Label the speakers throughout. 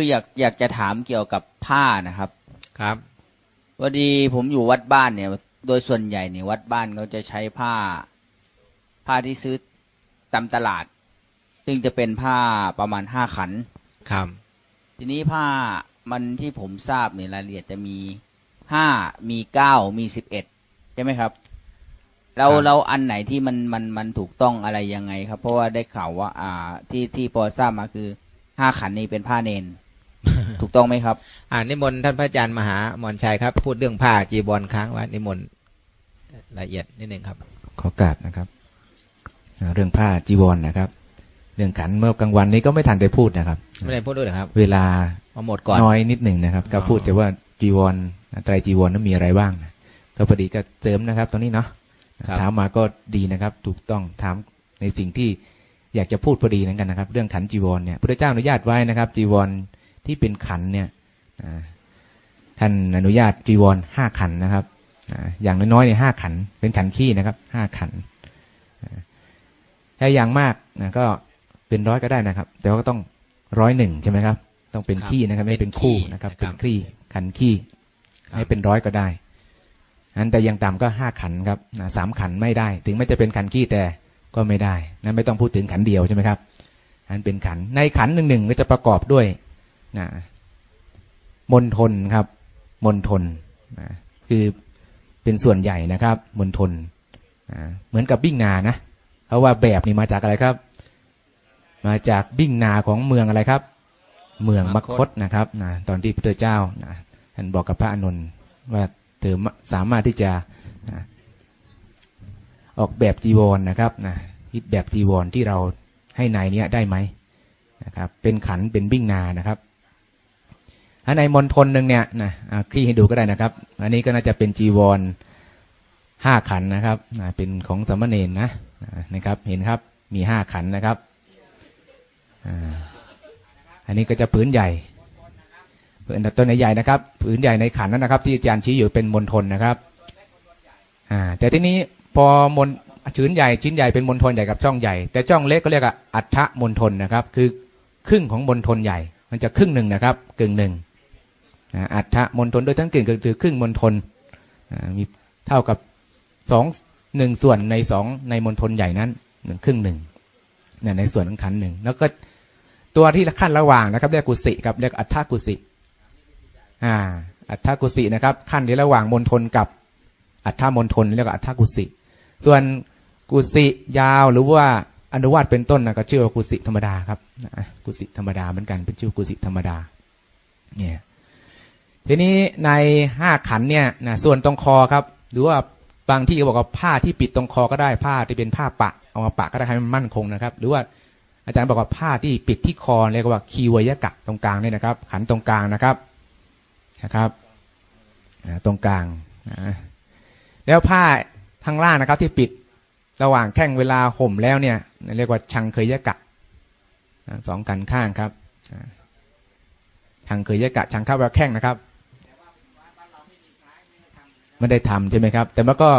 Speaker 1: คืออยากอยากจะถามเกี่ยวกับผ้านะครับ
Speaker 2: ครับ
Speaker 1: พอดีผมอยู่วัดบ้านเนี่ย โดยส่วนใหญ่เนี่ยวัดบ้านเขาจะใช้ผ้า ผ้าที่ซื้อตามตลาด ซึ่งจะเป็นผ้าประมาณห้าขัน
Speaker 2: ครับ
Speaker 1: ทีนี้ผ้ามันที่ผมทราบเนี่ยรายละเอียดจะมีห้ามีเก้ามีสิบเอ็ดใช่ไหมครับ เรา
Speaker 2: ครับ
Speaker 1: เราอันไหนที่มันมันมันถูกต้องอะไรยังไงครับ เพราะว่าได้ข่าวว่า อ่าที่ที่พอทราบมาคือห้าขันนี้เป็นผ้าเนน ถูกต้องไหมครับ
Speaker 2: อ่านิมนต์ท่านพระอาจารย์มหามอนชัยครับ พูดเรื่องผ้าจีบอลค้างไว่านิมนต์ละเอียดนิดหนึ่งครับ
Speaker 3: ขอโอกาสนะครับอ่าเรื่องผ้าจีวรนะครับ เรื่องขันเมื่อกลางวันนี้ก็ไม่ทันได้พูดนะครับ
Speaker 2: ไม่ได้พูดด้วยเหรอครับ
Speaker 3: เวลา
Speaker 2: มาหมดก่อน
Speaker 3: น้อยนิดหนึ่งนะครับ ก็
Speaker 2: อ๋อ
Speaker 3: พูดแต่ว่าจีวรไตรจีวรนั้นมีอะไรบ้างนะก็พอดีก็เสริมนะครับตรงนี้เนาะถามมาก็ดีนะครับ ถูกต้องถามในสิ่งที่อยากจะพูดพอดีนั่นกันนะครับ เรื่องขันจีวรเนี่ยพระเจ้าอนุญาตไว้นะครับ จีวร ที่เป็นขันเนี่ยอ่าท่านอนุญาตจีวรห้าขันนะครับอ่าอย่างน้อยๆเนี่ยห้าขัน เป็นขันขี้นะครับห้าขันถ้าอย่างมากนะก็เป็นร้อยก็ได้นะครับ แต่ว่าก็ต้องร้อยหนึ่งใช่ไหมครับ ต้องเป็น
Speaker 2: ครับ
Speaker 3: ขี้นะครับ ไม่
Speaker 2: เป็
Speaker 3: เป็นน
Speaker 2: ขี้
Speaker 3: คู่นะครับ
Speaker 2: นะครับ
Speaker 3: เป็นขี้ขันขี้
Speaker 2: ครับ
Speaker 3: ให้เป็นร้อยก็ได้อันแต่อยังต่ำก็ห้าขันครับนะสามขันไม่ได้ ถึงไม่จะเป็นขันขี้แต่ก็ไม่ได้นั้นไม่ต้องพูดถึงขันเดียวใช่ไหมครับอันเป็นขันในขันหนึ่งหนึ่งก็จะประกอบด้วย นะมณฑลครับมณฑลนะคือเป็นส่วนใหญ่นะครับมณฑลนะเหมือนกับบิ้งนานะเพราะว่าแบบนี่มาจากอะไรครับ มาจากบิ้งนาของเมืองอะไรครับ เมืองมคตนะครับนะตอนที่พระเจ้านะท่านบอกกับพระอานนว่าเธอสามารถที่จะนะออกแบบจีวรนนะครับนะคิดแบบจีวรที่เราให้นายเนี้ยได้ไหมนะครับ เป็นขันเป็นบิ้งนานะครับ ในมณฑลหนึ่งเนี่ยนะคลี่ให้ดูก็ได้นะครับ อันนี้ก็น่าจะเป็นจีวรห้าขันนะครับเป็นของสามเณรนะนะครับ เห็นครับมีห้าขันนะครับอันนี้ก็จะผืนใหญ่ผืนต้นใหญ่นะครับ ผืนใหญ่ในขันนั้นนะครับ ที่อาจารย์ชี้อยู่เป็นมณฑลนะครับแต่ที่นี้พอมณชิ้นใหญ่ชิ้นใหญ่เป็นมณฑลใหญ่กับช่องใหญ่ แต่ช่องเล็กก็เรียกว่าอัฐมณฑลนะครับ คือครึ่งของมณฑลใหญ่ มันจะครึ่งหนึ่งนะครับกึ่งหนึ่ง อัฏฐมณฑลโดยทั้งกึ่งก็คือครึ่งมณฑลมีเท่ากับสองหนึ่งส่วนในสองในมณฑลใหญ่นั้นหนึ่งครึ่งหนึ่งเนี่ยในส่วนของขันหนึ่งแล้วก็ตัวที่ขั้นระหว่างนะครับเรียกกุสิครับเรียกอัฏฐกุสิอ่าอัฏฐกุสินะครับ ขั้นที่ระหว่างมณฑลกับอัฏฐมณฑลเรียกว่าอัฏฐกุสิส่วนกุสิยาวหรือว่าอนุวาตเป็นต้นนะก็ชื่อว่ากุสิธรรมดาครับกุสิธรรมดาเหมือนกันเป็นชื่อกุสิธรรมดา เนี่ย ทีนี้ในห้าขันเนี่ยนะส่วนตรงคอครับ หรือว่าบางที่ก็บอกว่าผ้าที่ปิดตรงคอก็ได้ผ้าที่เป็นผ้าปะเอามาปะก็ได้ให้มันมั่นคงนะครับ หรือว่าอาจารย์บอกว่าผ้าที่ปิดที่คอเรียกว่าคีวยกะตรงกลางเนี่ยนะครับ ขันตรงกลางนะครับนะครับตรงกลางนะแล้วผ้าทางล่างนะครับที่ปิดระหว่างแข้งเวลาห่มแล้วเนี่ย เรียกว่าชังเคยยกะสองกันข้างครับชังเคยยกะชังข้าแปลว่าแข้งนะครับ ไม่ได้ทำใช่ไหมครับ แต่มันก็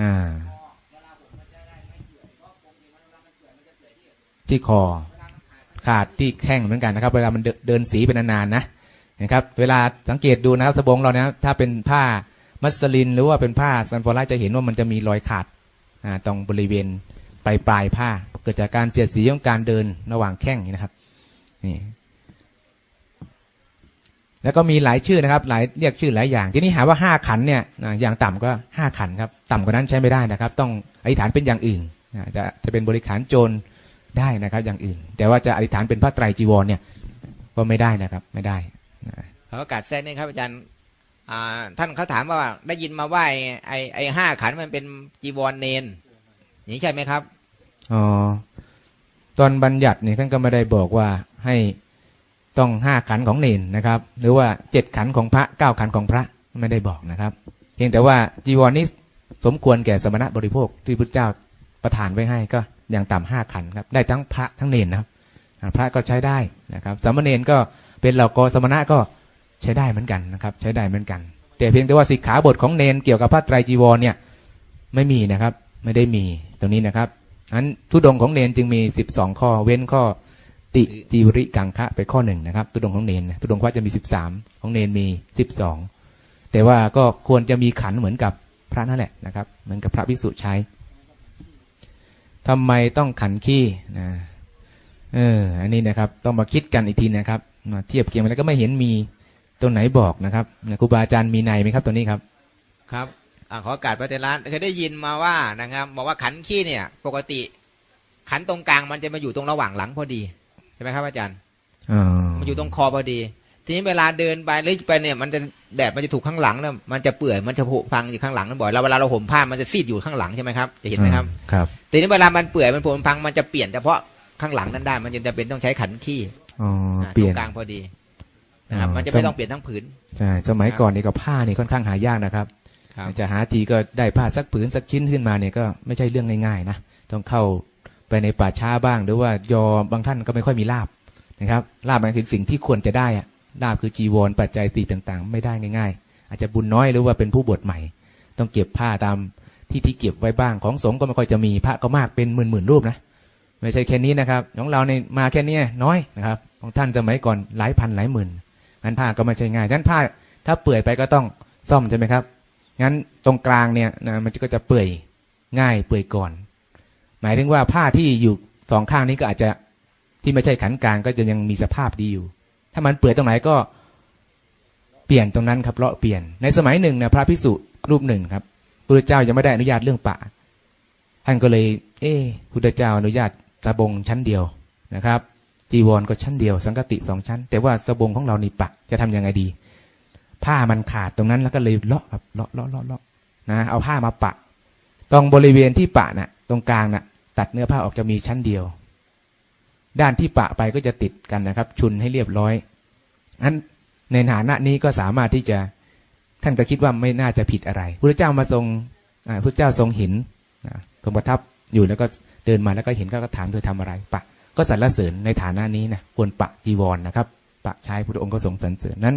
Speaker 3: อ่าที่คอขาดที่แข้งเหมือนกันนะครับ เวลามันเดินสีเป็นนานๆนะนะครับเวลาสังเกตดูนะครับสบงเรานะถ้าเป็นผ้ามัสลิน หรือว่าเป็นผ้าซันฟอร่าจะเห็นว่ามันจะมีรอยขาดอ่าตรงบริเวณปลายปลายผ้า เกิดจากการเสียดสีของการเดินระหว่างแข้งนะครับนี่ แล้วก็มีหลายชื่อนะครับ หลายเรียกชื่อหลายอย่าง ทีนี้หาว่าห้าขันเนี่ยนะอย่างต่ำก็ห้าขันครับ ต่ำกว่านั้นใช้ไม่ได้นะครับ ต้องอธิษฐานเป็นอย่างอื่นนะจะจะเป็นบริขารโจรได้นะครับ อย่างอื่น แต่ว่าจะอธิษฐานเป็นพระไตรจีวรเนี่ยก็ไม่ได้นะครับไม่ได้นะ
Speaker 2: ขอโอกาสแทรกนี่ครับอาจารย์อ่าท่านเขาถามว่าได้ยินมาว่าไอ้ไอ้ไอ้ห้าขันมันเป็นจีวรเนนอย่างนี้ใช่ไหมครับ
Speaker 3: อ๋อตอนบัญญัติเนี่ยท่านก็ไม่ได้บอกว่าให้ ต้องห้าขันของเนนนะครับ หรือว่าเจ็ดขันของพระเก้าขันของพระไม่ได้บอกนะครับ เพียงแต่ว่าจีวรนี้สมควรแก่สมณะบริโภคที่พุทธเจ้าประทานไว้ให้ก็อย่างต่ำห้าขันครับ ได้ทั้งพระทั้งเนนนะครับ พระก็ใช้ได้นะครับ สามเณรก็เป็นเหล่ากสมณะก็ใช้ได้เหมือนกันนะครับ ใช้ได้เหมือนกัน แต่เพียงแต่ว่าสิกขาบทของเนนเกี่ยวกับพระไตรจีวรเนี่ยไม่มีนะครับ ไม่ได้มีตรงนี้นะครับอันทุดงของเนนจึงมีสิบสองข้อเว้นข้อ ติจีวริกังคะไปข้อหนึ่งนะครับตุดงของเนนตุดงค์ว่าจะมีสิบสามของเนนมีสิบสองแต่ว่าก็ควรจะมีขันเหมือนกับพระนั่นแหละนะครับ เหมือนกับพระพิสุใช้ทำไมต้องขันขี้นะเอออันนี้นะครับ ต้องมาคิดกันอีกทีนะครับมาเทียบเคียงกันแล้วก็ไม่เห็นมีตรงไหนบอกนะครับนะครูบาอาจารย์มีในไหมครับตัวนี้ครับ
Speaker 2: ครับอขอกาสพระเจรานเคยได้ยินมาว่านะครับ บอกว่าขันขี้เนี่ย ปกติ ขันตรงกลางมันจะมาอยู่ตรงระหว่างหลังพอดี ไหมครับอาจารย์
Speaker 3: อ๋อ
Speaker 2: มันอยู่ตรงคอพอดี ทีนี้เวลาเดินไปหรือไปเนี่ย มันจะแดดมันจะถูกข้างหลังเนี่ยมันจะเปื่อยมันจะผุพังอยู่ข้างหลังนั่นบ่อยแล้วเวลาเราห่มผ้ามันจะซีดอยู่ข้างหลังใช่ไหมครับจะเห็นไหมครับ
Speaker 3: ครับ
Speaker 2: ทีนี้เวลามันเปื่อยมันผุมันพังมันจะเปลี่ยนเฉพาะข้างหลังนั้นได้ มันจะเป็นต้องใช้ขันขี้
Speaker 3: อ๋อ
Speaker 2: อ่า
Speaker 3: เปลี่ยน
Speaker 2: ตรงกลางพอดีนะครับ
Speaker 3: อ๋อ
Speaker 2: มันจะไม่
Speaker 3: สม
Speaker 2: ต้องเปลี่ยนทั้งผืน
Speaker 3: ใช่สมัยก่อนนี่ก็ผ้านี่ค่อนข้างหายากนะครับ
Speaker 2: ครับ
Speaker 3: จะหาทีก็ได้ผ้าสักผืนสักชิ้นขึ้นมาเนี่ยก็ไม่ใช่เรื่องง่ายๆนะต้องเข้า ไปในป่าช้าบ้าง หรือว่ายอบางท่านก็ไม่ค่อยมีลาบนะครับลาบมันคือสิ่งที่ควรจะได้อะลาบคือจีวรปัจจัยตีต่างๆ ไม่ได้ง่าย ๆ อาจจะบุญน้อยหรือว่าเป็นผู้บวชใหม่ ต้องเก็บผ้าตามที่ที่เก็บไว้บ้างของสงฆ์ก็ไม่ค่อยจะมีพระก็มากเป็นหมื่นๆรูปนะไม่ใช่แค่นี้นะครับของเราในมาแค่นี้น้อยนะครับของท่านสมัยก่อนหลายพันหลายหมื่นงั้นผ้าก็ไม่ใช่ง่ายฉะนั้นผ้าถ้าเปื่อยไปก็ต้องซ่อมใช่ไหมครับงั้นตรงกลางเนี่ยนะมันก็จะเปื่อยง่ายเปื่อยก่อน หมายถึงว่าผ้าที่อยู่สองข้างนี้ก็อาจจะที่ไม่ใช่ขันกลางก็จะยังมีสภาพดีอยู่ ถ้ามันเปื่อยตรงไหนก็เปลี่ยนตรงนั้นครับเลาะเปลี่ยน ในสมัยหนึ่งนะพระพิสุรูปหนึ่งครับพระเจ้ายังไม่ได้อนุญาตเรื่องปะ ท่านก็เลย เอ๊พุทธเจ้าอนุญาตสบงชั้นเดียวนะครับ จีวรก็ชั้นเดียว สังกติสองชั้น แต่ว่าสบงของเรานี่ปะจะทำยังไงดี ผ้ามันขาดตรงนั้นแล้วก็เลยเลาะครับเลาะเลาะเลาะเลาะนะเอาผ้ามาปะ ตรงบริเวณที่ปะน่ะ ตรงกลางน่ะ ตัดเนื้อผ้าออกจะมีชั้นเดียว ด้านที่ปะไปก็จะติดกันนะครับ ชุนให้เรียบร้อยอันในฐานะนี้ก็สามารถที่จะท่านก็คิดว่าไม่น่าจะผิดอะไรพระเจ้ามาทรงพระเจ้าทรงเห็นทรงประทับอยู่แล้วก็เดินมาแล้วก็เห็นก็ถามเธอทำอะไร ปะ ก็สรรเสริญในฐานะนี้นะควรปะจีวรนะครับ ปะใช้พระองค์ก็ทรงสรรเสริญนั้น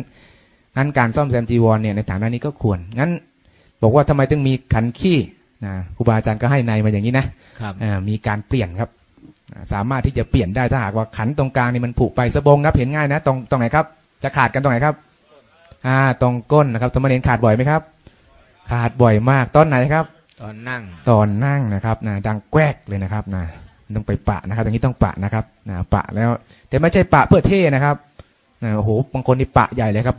Speaker 3: งั้นการซ่อมแซมจีวรเนี่ยในฐานะนี้ก็ควรงั้น บอกว่าทำไมต้องมีขันขี้ ครูบาอาจารย์ก็ให้ในมาอย่างนี้นะครับอ่ามีการเปลี่ยนครับอ่าสามารถที่จะเปลี่ยนได้ถ้าหากว่าขันตรงกลางนี่มันผุไปสบงครับเห็นง่ายนะตรงตรงไหนครับ จะขาดกันตรงไหนครับอ่าตรงก้นนะครับธรรมเนรขาดบ่อยไหมครับ ขาดบ่อยมากตอนไหนครับ
Speaker 2: ตอนนั่ง
Speaker 3: ตอนนั่งนะครับนะดังแกวกเลยนะครับนะต้องไปปะนะครับอย่างนี้ต้องปะนะครับนะปะแล้ว แต่ไม่ใช่ปะเพื่อเท่นะครับนะโอ้โหบางคนนี่ปะใหญ่เลยครับ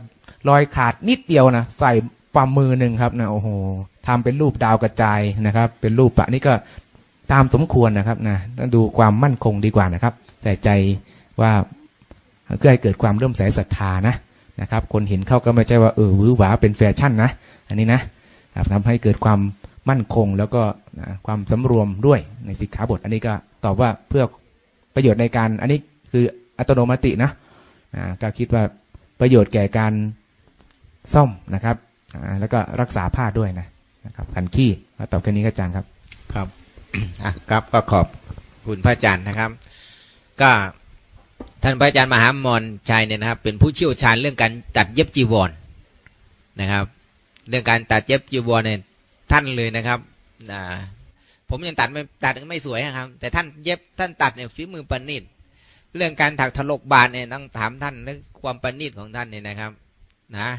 Speaker 3: รอยขาดนิดเดียวนะใส่ ฝ่ามือหนึ่งครับนะโอ้โหทำเป็นรูปดาวกระจายนะครับ เป็นรูปปะนี่ก็ตามสมควรนะครับนะต้องดูความมั่นคงดีกว่านะครับ ใส่ใจว่าเพื่อให้เกิดความเริ่มใสศรัทธานะนะครับ คนเห็นเข้าก็ไม่ใช่ว่าเออวือหวาเป็นแฟชั่นนะ อันนี้นะครับทำให้เกิดความมั่นคงแล้วก็นะความสำรวมด้วยในสิกขาบท อันนี้ก็ตอบว่าเพื่อประโยชน์ในการอันนี้คืออัตโนมัตินะก็คิดว่าประโยชน์แก่การซ่อมนะครับ แล้วก็รักษาผ้าด้วยนะนะครับขันขี้มาตอบแค่นี้ก็อาจารย์ครับ
Speaker 2: ครับอะครับก็ขอบคุณพระอาจารย์นะครับ ก็ท่านพระอาจารย์มหามนชัยเนี่ยนะครับ เป็นผู้เชี่ยวชาญเรื่องการตัดเย็บจีวรนะครับ เรื่องการตัดเย็บจีวรเนี่ยท่านเลยนะครับอ่าผมยังตัดไม่ตัดไม่สวยนะครับ แต่ท่านเย็บท่านตัดเนี่ยฝีมือประณีตเรื่องการถักถลกบานเนี่ยต้องถามท่านเรื่องความประณีตของท่านเนี่ยนะครับ นะ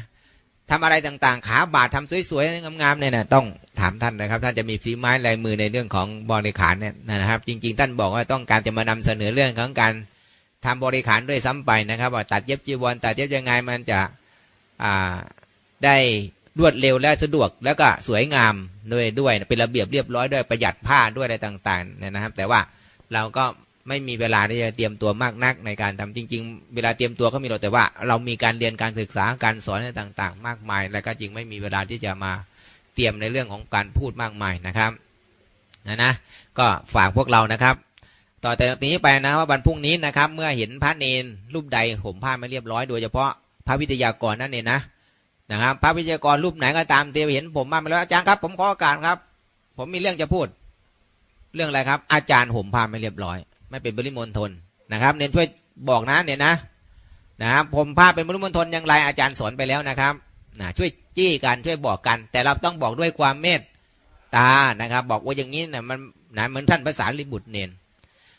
Speaker 2: ทำอะไรต่างๆ ขาบาดทำสวยๆงามๆเนี่ยนะต้องถามท่านนะครับ ท่านจะมีฝีไม้ลายมือในเรื่องของบริขารเนี่ยนะครับ จริง ๆ ท่านบอกว่าต้องการจะมานำเสนอเรื่องของการทำบริขารด้วยซ้ำไปนะครับว่าตัดเย็บจีวรตัดเย็บยังไงมันจะอ่าได้รวดเร็วและสะดวกแล้วก็สวยงามด้วยด้วยเป็นระเบียบเรียบร้อยด้วยประหยัดผ้าด้วยอะไรต่างๆเนี่ยนะครับ แต่ว่าเราก็ ไม่มีเวลาที่จะเตรียมตัวมากนักในการทำจริง ๆ เวลาเตรียมตัวก็มีหรอกแต่ว่า เรามีการเรียนการศึกษาการสอนอะไรต่าง ๆ มากมาย แล้วก็จริงไม่มีเวลาที่จะมาเตรียมในเรื่องของการพูดมากมายนะครับนะนะก็ฝากพวกเรานะครับ ต่อแต่นี้ไปนะว่าวันพรุ่งนี้นะครับ เมื่อเห็นพระเนนรูปใดห่มผ้าไม่เรียบร้อยโดยเฉพาะพระวิทยากรนั่นเองนะนะครับ พระวิทยากรรูปไหนก็ตามเตียเห็นผมมาไม่แล้วอาจารย์ครับ ผมขอโอกาสครับ ผมมีเรื่องจะพูด เรื่องอะไรครับ อาจารย์ห่มผ้าไม่เรียบร้อย ไม่เป็นบริมณฑลนะครับ เน้นช่วยบอกนะเนี่ยนะนะครับผมผ้าเป็นบริมณฑลอย่างไรอาจารย์สอนไปแล้วนะครับนะช่วยจี้กันช่วยบอกกัน แต่เราต้องบอกด้วยความเมตตานะครับ บอกว่าอย่างนี้นะมันนะเหมือนท่านภาษาลิบุตรเนน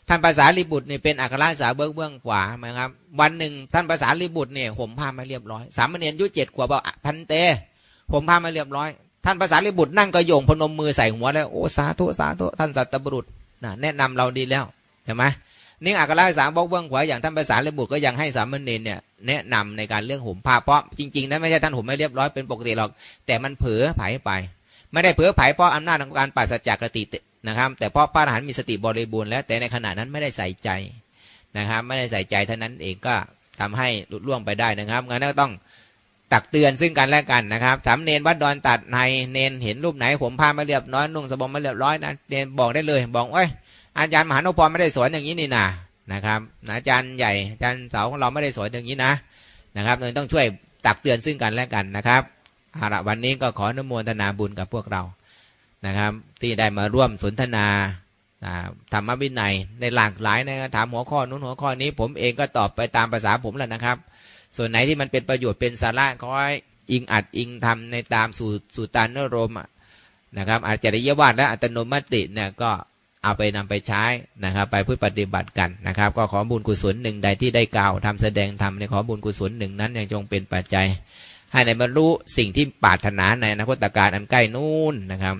Speaker 2: ท่านภาษาลิบุตรเนี่ยเป็นอัครสาวกเบื้องขวานะครับ วันหนึ่งท่านภาษาลิบุตรเนี่ยห่มผ้ามาเรียบร้อยสามเณรอายุเจ็ดขวบบอกพันเต ผมผ้ามาเรียบร้อย ท่านภาษาลิบุตรนั่งกระโยงพนมมือใส่หัวแล้วโอ้สาธุสาธุท่านสัตบุรุษนะแนะนำเราดีแล้ว ช่ไหมนี่อัครสาวกเบื้องขวาอย่างท่านภาษาลิบุตรก็ยังให้สามเณรเนี่ยแนะนำในการเรื่องห่มผ้าเพราะจริงๆนั้นไม่ใช่ท่านห่มไม่เรียบร้อยเป็นปกติหรอก แต่มันเผลอไผไป ไม่ได้เผลอไผเพราะอำนาจของการปราศจากกตินะครับ แต่เพราะพระอรหันต์มีสติบริบูรณ์แล้วแต่ในขณะนั้นไม่ได้ใส่ใจนะครับ ไม่ได้ใส่ใจเท่านั้นเองก็ทำให้หลุดล่วงไปได้นะครับงั้นก็ต้องตักเตือนซึ่งกันและกันนะครับถามเนนวัดดอนตัดในเนนเห็นรูปไหนผมพาไมาเรียบร้อยนุ่งสบงมาเรียบร้อยนะเนนบอกได้เลยบอกเอ้ย อาจารย์มหานุพรไม่ได้สอนอย่างนี้นี่นานะครับอาจารย์ใหญ่อาจารย์เสาของเราไม่ได้สอนอย่างนี้นะนะครับเราต้องช่วยตักเตือนซึ่งกันและกันนะครับอาละวันนี้ก็ขออนุโมทนาบุญกับพวกเรานะครับ ที่ได้มาร่วมสนทนาธรรมวินัยในหลากหลายนะครับถามหัวข้อนู้นหัวข้อนี้ ผมเองก็ตอบไปตามภาษาผมแหละนะครับ ส่วนไหนที่มันเป็นประโยชน์เป็นสาระขอให้อิงอัดอิงทำในตามสู่สู่ตานนรมนะครับอาจจะได้ยวาดและอัตโนมัติเนี่ยก็ เอาไปนำไปใช้นะครับ ไปพืชปฏิบัติกันนะครับ ก็ขอบุญกุศลหนึ่งใดที่ได้กล่าวทำแสดงทำในขอบุญกุศลหนึ่งนั้นยังจงเป็นปัจจัย ให้ในบรรลุสิ่งที่ปรารถนาในอนาคตการอันใกล้นู้นนะครับ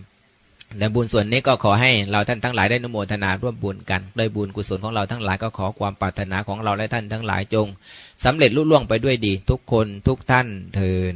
Speaker 2: ในบุญส่วนนี้ก็ขอให้เราท่านทั้งหลายได้นุโมทนาร่วมบุญกันด้วยบุญกุศลของเราทั้งหลายก็ขอความปรารถนาของเราและท่านทั้งหลายจงสำเร็จลุล่วงไปด้วยดีทุกคนทุกท่านเทิน